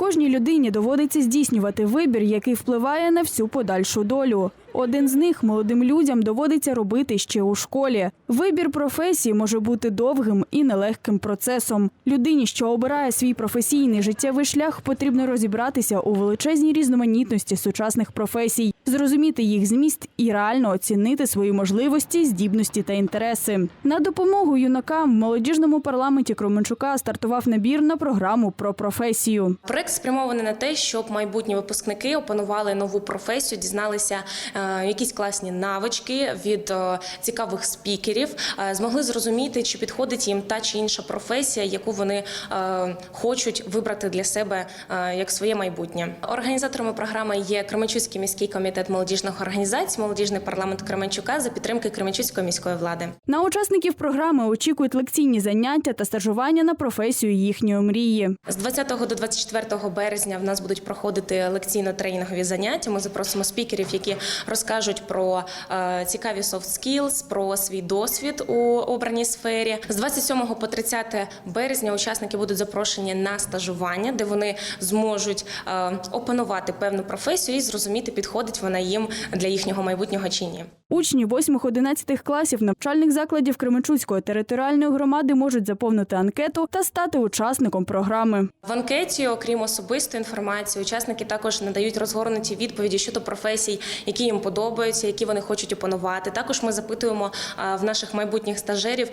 Кожній людині доводиться здійснювати вибір, який впливає на всю подальшу долю. Один з них молодим людям доводиться робити ще у школі. Вибір професії може бути довгим і нелегким процесом. Людині, що обирає свій професійний життєвий шлях, потрібно розібратися у величезній різноманітності сучасних професій, зрозуміти їх зміст і реально оцінити свої можливості, здібності та інтереси. На допомогу юнакам в молодіжному парламенті Кременчука стартував набір на програму про професію. Проект спрямований на те, щоб майбутні випускники опанували нову професію, дізналися е, якісь класні навички від е, цікавих спікерів, е, змогли зрозуміти, чи підходить їм та чи інша професія, яку вони хочуть вибрати для себе як своє майбутнє. Організаторами програми є Кременчуцький міський комітет молодіжних організацій, молодіжний парламент Кременчука за підтримки Кременчуцької міської влади. На учасників програми очікують лекційні заняття та стажування на професію їхньої мрії. З 20 до 24 березня в нас будуть проходити лекційно-тренінгові заняття. Ми запросимо спікерів, які розкажуть про е, цікаві soft skills, про свій досвід у обраній сфері. З 27 по 30 березня учасники будуть запрошені на стажування, де вони зможуть е, опанувати певну професію і зрозуміти, підходить вона їм для їхнього майбутнього чи ні. Учні 8-11 класів навчальних закладів Кременчуцької територіальної громади можуть заповнити анкету та стати учасником програми. В анкеті, окрім особистої інформації, учасники також надають розгорнуті відповіді щодо професій, які їм подобаються, які вони хочуть опанувати. Також ми запитуємо в наших майбутніх стажерів,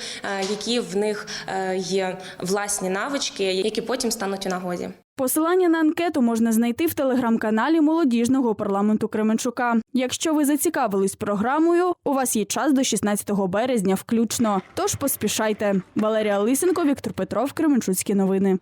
які в них е, є власні навички, які потім стануть у нагоді. Посилання на анкету можна знайти в телеграм-каналі молодіжного парламенту Кременчука. Якщо ви зацікавились програмою, у вас є час до 16 березня включно. Тож поспішайте. Валерія Лисенко, Віктор Петров, Кременчуцькі новини.